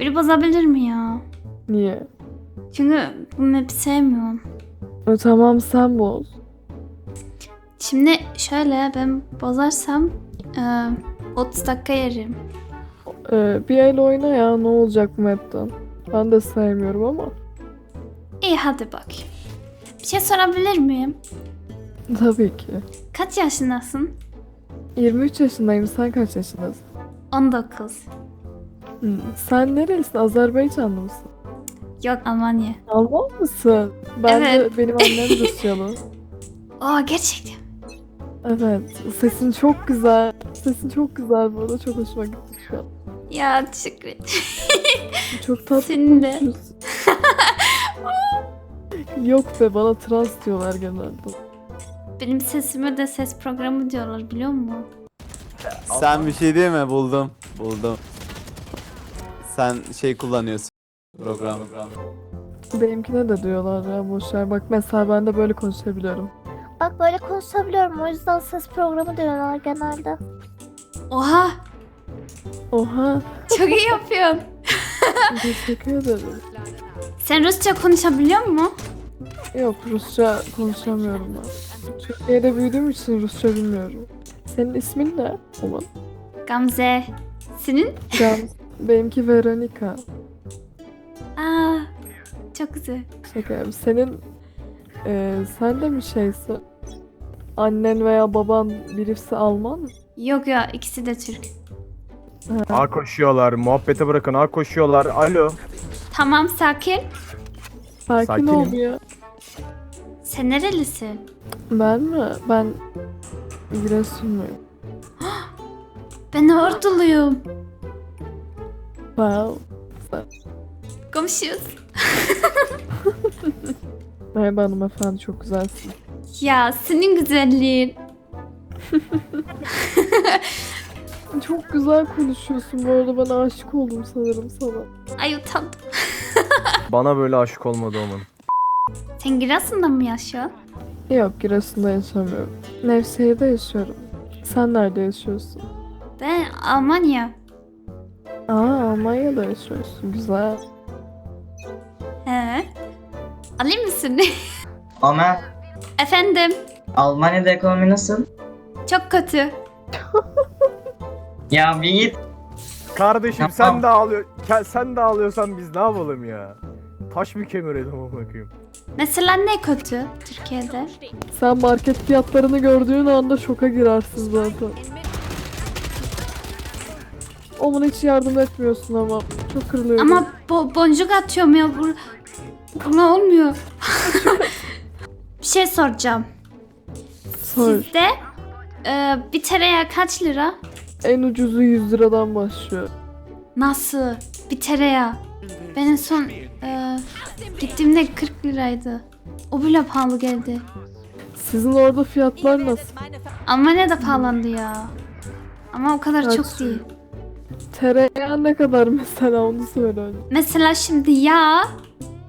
Biri bozabilir mi ya? Niye? Çünkü bu map'i sevmiyorum. E, tamam sen boz. Şimdi şöyle ben bozarsam e, 30 dakika yerim. E, bir el oyna ya ne olacak bu map'ten. Ben de sevmiyorum ama. İyi hadi bak. Bir şey sorabilir miyim? Tabii ki. Kaç yaşındasın? 23 yaşındayım sen kaç yaşındasın? 19. Sen nerelisin? Azerbaycanlı mısın? Yok Almanya. Alman mısın? Ben Evet. de benim annem Rusyalı. Aa gerçekten. Evet. Sesin çok güzel. Sesin çok güzel bu arada. Çok hoşuma gitti şu an. Ya teşekkür ederim. Çok tatlı Senin de. konuşuyorsun. Yok be bana trans diyorlar genelde. Benim sesime de ses programı diyorlar biliyor musun? Sen bir şey değil mi? Buldum. Buldum. Sen şey kullanıyorsun. Program. Benimkine de diyorlar ya boşver. Bak mesela ben de böyle konuşabiliyorum. Bak böyle konuşabiliyorum o yüzden ses programı diyorlar genelde. Oha Oha. çok iyi yapıyorsun. Teşekkür ederim. Sen Rusça konuşabiliyor musun? Yok Rusça konuşamıyorum ben. Türkiye'de büyüdüğüm için Rusça bilmiyorum. Senin ismin ne? Aman. Gamze. Senin? Can. Benimki Veronica. Aa çok güzel. Şaka yapıyorum. Senin e, sen de mi şeysin? Annen veya baban birisi Alman mı? Yok ya ikisi de Türk. A koşuyorlar, muhabbete bırakın A koşuyorlar. Alo. Tamam sakin. Sakin Sakinim. ol ya. Sen nerelisin? Ben mi? Ben Giresunluyum. Ben orduluyum. Wow. Komşuyuz. Merhaba hanımefendi çok güzelsin. Ya senin güzelliğin. Çok güzel konuşuyorsun bu arada ben aşık oldum sanırım sana. Ay utandım. Bana böyle aşık olmadı onun. Sen Giresun'da mı yaşıyorsun? Yok Giresun'da yaşamıyorum. Nevşehir'de yaşıyorum. Sen nerede yaşıyorsun? Ben Almanya. Aa Almanya'da yaşıyorsun. Güzel. He. Alayım mısın? Ama Efendim. Almanya'da ekonomi nasıl? Çok kötü. Ya bir git. Kardeşim Tamam. sen de ağlıyor. Ke- Sen de ağlıyorsan biz ne yapalım ya? Taş mı kemirelim ama bakayım. Mesela ne kötü Türkiye'de? Sen market fiyatlarını gördüğün anda şoka girersin zaten. Onun hiç yardım etmiyorsun ama. Çok kırılıyorum. Ama bo- boncuk atıyorum ya. Bu, buna olmuyor. bir şey soracağım. Sor. Sizde e, bir tereyağı kaç lira? En ucuzu 100 liradan başlıyor. Nasıl? Bir tereyağı. Ben en son e, gittiğimde 40 liraydı. O bile pahalı geldi. Sizin orada fiyatlar nasıl? Almanya'da pahalandı ya. Ama o kadar Kaç? çok değil. Tereyağı ne kadar mesela onu söyle önce. Mesela şimdi yağ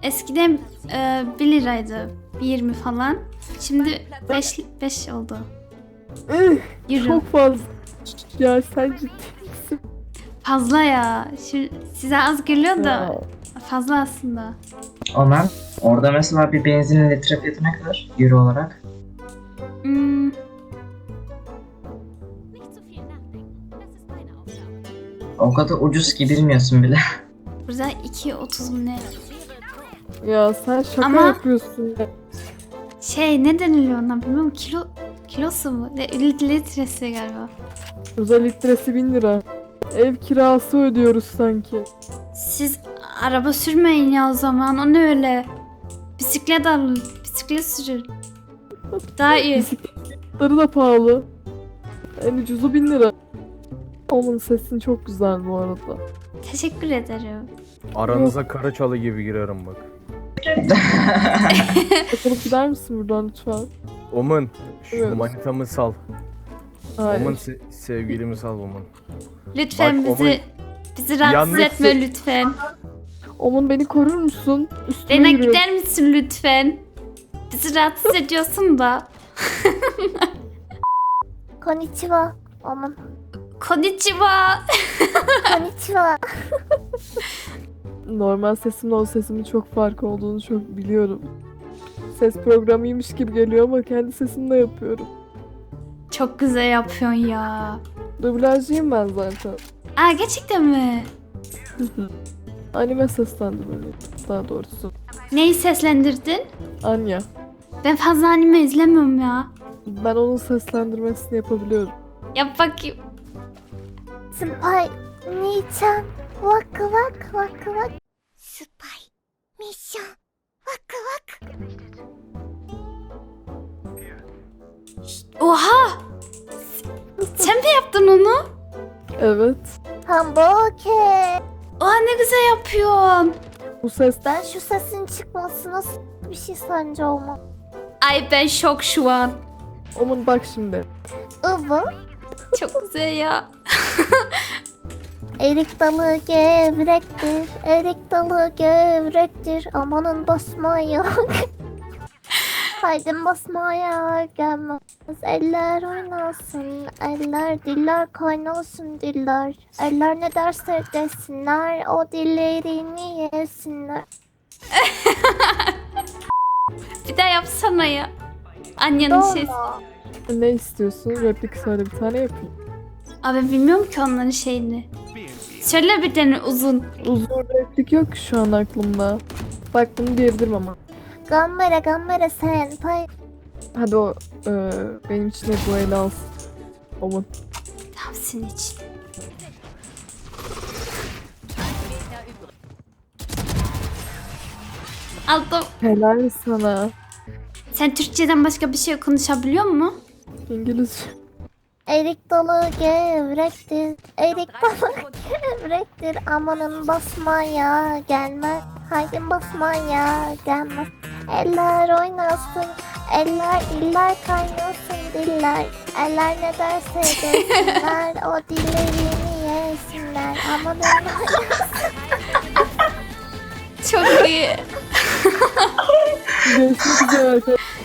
eskiden e, 1 liraydı. 1.20 falan. Şimdi 5 5 oldu. Eh, Euro. çok fazla. Ya sen ciddi misin? Fazla ya. Şimdi size az geliyor da Ya. fazla aslında. Omen. Orada mesela bir benzinin litre fiyatı ne kadar? Euro olarak. O kadar ucuz ki bilmiyorsun bile. burada 2.30 mu ne? Ya sen şaka Ama- yapıyorsun ya. Şey ne deniliyor ona bilmiyorum. Kilo kilosu mu? Ne, lit- litresi galiba. Özel litresi 1000 lira. Ev kirası ödüyoruz sanki. Siz araba sürmeyin ya o zaman. O ne öyle? Bisiklet alın. Bisiklet sürün. Daha iyi. Fiyatları da pahalı. En ucuzu 1000 lira. Onun sesin çok güzel bu arada. Teşekkür ederim. Aranıza kara çalı gibi girerim bak. Bakılıp gider misin buradan lütfen? Omun, şu Evet. manitamı sal. Hayır. Omun se- sevgilimi sal Omun. Lütfen Bak, bizi bizi rahatsız Yalnız- etme lütfen. Omun beni korur musun? Üstüme Rena yürüyor. gider misin lütfen? Bizi rahatsız ediyorsun da. Konnichiwa. Aman. Konnichiwa. Konnichiwa. Normal sesimle o sesimin çok farkı olduğunu çok biliyorum. Ses programıymış gibi geliyor ama kendi sesimle yapıyorum. Çok güzel yapıyorsun ya. Dublajcıyım ben zaten. Aa gerçekten mi? Anime seslendirmeliyim daha doğrusu. Neyi seslendirdin? Anya. Ben fazla anime izlemiyorum ya. Ben onun seslendirmesini yapabiliyorum. Yap bakayım. Senpai, Nichan, waka waka waka waka. Senpai, Nichan, waka waka. Oha! Sen mi yaptın onu? Evet. Hamburger. Oha ne güzel yapıyorsun. Bu ses Ben şu sesin çıkması nasıl bir şey sence olmaz? Ay ben şok şu an. Aman bak şimdi. Ivı, Çok güzel ya. erik dalı gevrektir, erik dalı gevrektir, amanın basmaya. Haydi basmaya gelmez, eller oynasın, eller diller kaynasın diller. Eller ne derse desinler, o dillerini yesinler. Bir daha yapsana ya. Annenin Doğru. şeysi. Ne istiyorsun? Replik söyle bir tane yapayım. Abi bilmiyorum ki onların şeyini. Söyle bir tane uzun. Uzun replik yok şu an aklımda. Bak bunu diyebilirim ama. Gammere gammere senpai. Hadi o e, benim için de bu ele alsın. Aman. Tamam senin için. Aldım. Helal sana. Sen Türkçeden başka bir şey konuşabiliyor mu? İngilizce. Erik dalı gevrektir, erik dalı gevrektir, amanın basmaya gelmez, haydi basmaya gelmez. Eller oynasın, eller diller kaynasın diller, eller ne derse desinler, o dillerini yesinler, amanın Çok iyi. Görüşmek üzere arkadaşlar.